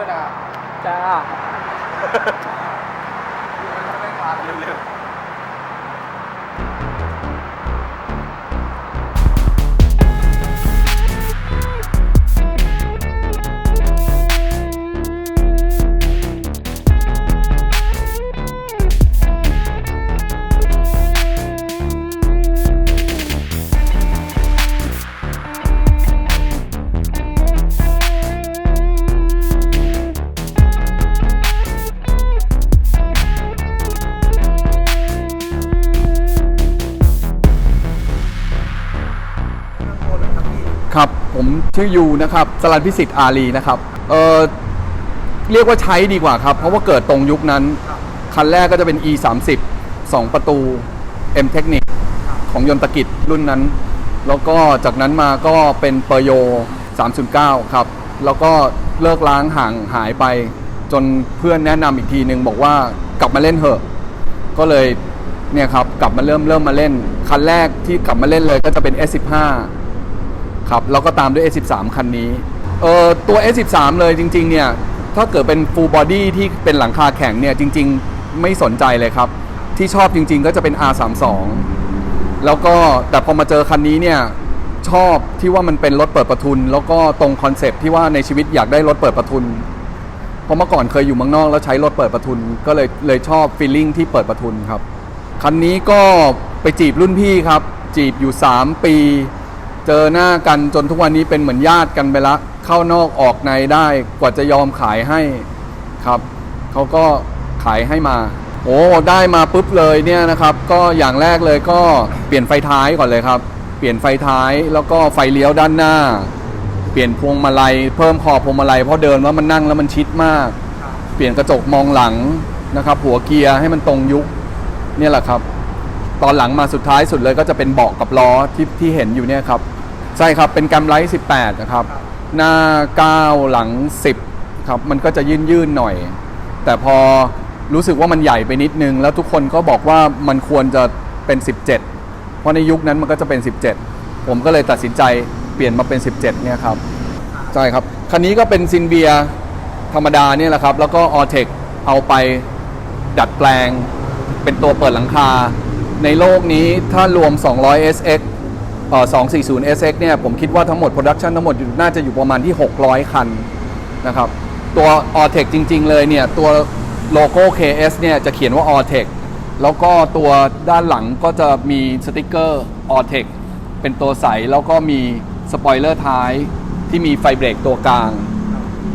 ด้วยนะจ้า ผมชื่อยูนะครับสลันพิสิทธิ์อารีนะครับเออเรียกว่าใช้ดีกว่าครับ เพราะว่าเกิดตรงยุคนั้น คันแรกก็จะเป็น e 3 0 2 ประตู m Technic ของยนตกิจรุ่นนั้น แล้วก็จากนั้นมาก็เป็นเปอร์โย 309 ครับ แล้วก็เลิกล้างห่างหายไป จนเพื่อนแนะนำอีกทีหนึ่งบอกว่ากลับมาเล่นเถอะ ก็เลยเนี่ยครับกลับมาเริ่มเริ่มมาเล่น คันแรกที่กลับมาเล่นเลยก็จะเป็น S15 ครับแล้วก็ตามด้วย S13 คันนี้เออตัว S13 เลยจริง ๆ เนี่ย ถ้าเกิดเป็น full body ที่เป็นหลังคาแข็งเนี่ย จริง ๆ ไม่สนใจเลยครับ ที่ชอบจริง ๆ ก็จะเป็น R32 แล้วก็แต่พอมาเจอคันนี้เนี่ย ชอบที่ว่ามันเป็นรถเปิดประทุน แล้วก็ตรงคอนเซปต์ที่ว่าในชีวิตอยากได้รถเปิดประทุนเพราะเมื่อก่อนเคยอยู่เมืองนอกแล้วใช้รถเปิดประทุน ก็เลยเลยชอบฟีลลิ่งที่เปิดประทุนครับคันนี้ก็ไปจีบรุ่นพี่ครับ จีบอยู่ 3 ปี เจอหน้ากันจนทุกวันนี้เป็นเหมือนญาติกันไปละ เข้านอกออกในได้กว่าจะยอมขายให้ครับเขาก็ขายให้มาโอ้ได้มาปุ๊บเลยเนี่ยนะครับ ก็อย่างแรกเลยก็เปลี่ยนไฟท้ายก่อนเลยครับ เปลี่ยนไฟท้ายแล้วก็ไฟเลี้ยวด้านหน้า เปลี่ยนพวงมาลัย เพิ่มขอบพวงมาลัยเพราะเดินว่ามันนั่งแล้วมันชิดมาก เปลี่ยนกระจกมองหลังนะครับ หัวเกียร์ให้มันตรงยุคเนี่ยแหละครับ ตอนหลังมาสุดท้ายสุดเลยก็จะเป็นเบาะกับล้อที่ที่เห็นอยู่เนี่ยครับใช่ครับเป็นแกรมไลท์18 นะครับ หน้า 9 หลัง 10 ครับ มันก็จะยื่นยื่นหน่อย แต่พอรู้สึกว่ามันใหญ่ไปนิดนึง แล้วทุกคนก็บอกว่ามันควรจะเป็น 17 เพราะในยุคนั้นมันก็จะเป็น 17 ผมก็เลยตัดสินใจเปลี่ยนมาเป็น 17 เนี่ยครับ ใช่ครับ คันนี้ก็เป็นซินเบียธรรมดาเนี่ยแหละครับ แล้วก็ออเทคเอาไปดัดแปลง เป็นตัวเปิดหลังคา ในโลกนี้ถ้ารวม 200 SX เอ่อ240 SX เนี่ย ผมคิดว่าทั้งหมด โปรดักชันทั้งหมดอยู่น่าจะอยู่ประมาณที่ 600 คันนะครับ ตัว a l t e c จริง ๆ เลยเนี่ย ตัวโลโก้ KS เนี่ย จะเขียนว่า a l t e c แล้วก็ตัวด้านหลังก็จะมีสติกเกอร์ a l t e c เป็นตัวใส แล้วก็มีสปอยเลอร์ท้ายที่มีไฟเบรกตัวกลาง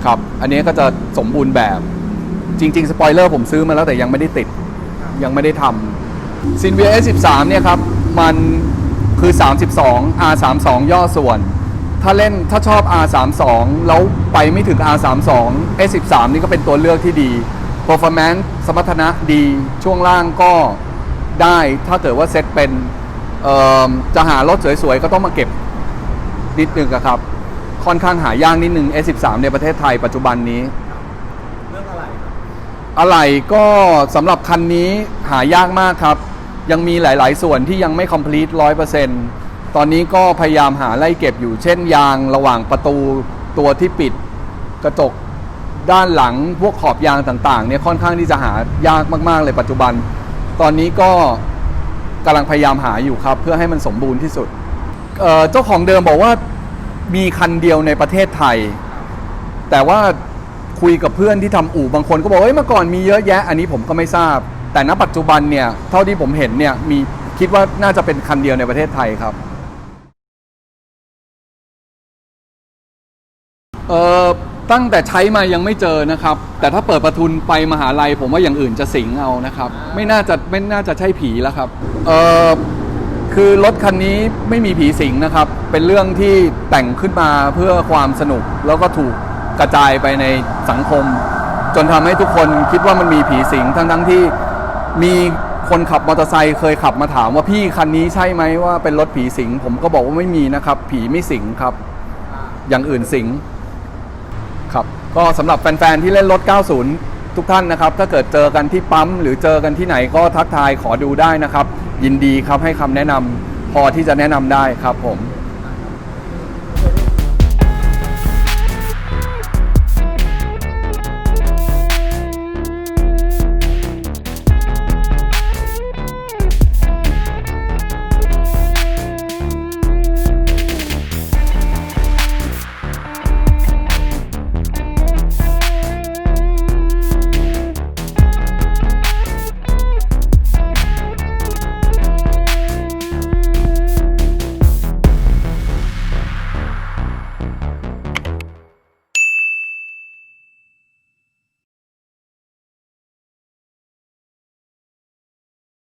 ครับ อันนี้ก็จะสมบูรณ์แบบ จริง ๆ สปอยเลอร์ผมซื้อมาแล้วแต่ยังไม่ได้ติด ยังไม่ได้ทำ ซินเวีย S13 เนี่ยครับ มันคือ 32 R32 ย่อส่วน ถ้าเล่นถ้าชอบ R32 แล้วไปไม่ถึง R32 S13 นี่ก็เป็นตัวเลือกที่ดี performance สมรรถนะดีช่วงล่างก็ได้ถ้าเกิดว่าเซ็ตเป็นเอ่อจะหารถสวยๆ ก็ต้องมาเก็บนิดนึงอะครับ ค่อนข้างหายากนิดนึง S13 ในประเทศไทยปัจจุบันนี้ เรื่องอะไรครับ อะไหล่ก็สำหรับคันนี้หายากมากครับ ยังมีหลาย ๆ ส่วนที่ยังไม่ complete 100%ตอนนี้ก็พยายามหาไล่เก็บอยู่ เช่นยางระหว่างประตูตัวที่ปิดกระจกด้านหลังพวกขอบยางต่าง ๆ เนี่ยค่อนข้างที่จะหายากมาก ๆ เลยปัจจุบัน ตอนนี้ก็กำลังพยายามหาอยู่ครับ เพื่อให้มันสมบูรณ์ที่สุดเเจ้าของเดิมบอกว่ามีคันเดียวในประเทศไทย แต่ว่าคุยกับเพื่อนที่ทำอู่บางคนก็บอกเฮ้ยเมื่อก่อนมีเยอะแยะ อันนี้ผมก็ไม่ทราบ แต่ณปัจจุบันเนี่ยเท่าที่ผมเห็นเนี่ยมีคิดว่าน่าจะเป็นคันเดียวในประเทศไทยครับเอ่อตั้งแต่ใช้มายังไม่เจอนะครับ แต่ถ้าเปิดประทุนไปมหาลัย ผมว่าอย่างอื่นจะสิงเอานะครับ ไม่น่าจะไม่น่าจะใช่ผีแล้วครับเอ่อคือรถคันนี้ไม่มีผีสิงนะครับ เป็นเรื่องที่แต่งขึ้นมาเพื่อความสนุกแล้วก็ถูกกระจายไปในสังคม จนทำให้ทุกคนคิดว่ามันมีผีสิงทั้งทั้งที่ มีคนขับมอเตอร์ไซค์เคยขับมาถามว่าพี่คันนี้ใช่ไหมว่าเป็นรถผีสิง ผมก็บอกว่าไม่มีนะครับ ผีไม่สิงครับ อย่างอื่นสิงครับก็สำหรับแฟนๆที่เล่นรถ 90 ทุกท่านนะครับ ถ้าเกิดเจอกันที่ปั๊มหรือเจอกันที่ไหนก็ทักทายขอดูได้นะครับ ยินดีครับให้คำแนะนำพอที่จะแนะนำได้ครับผม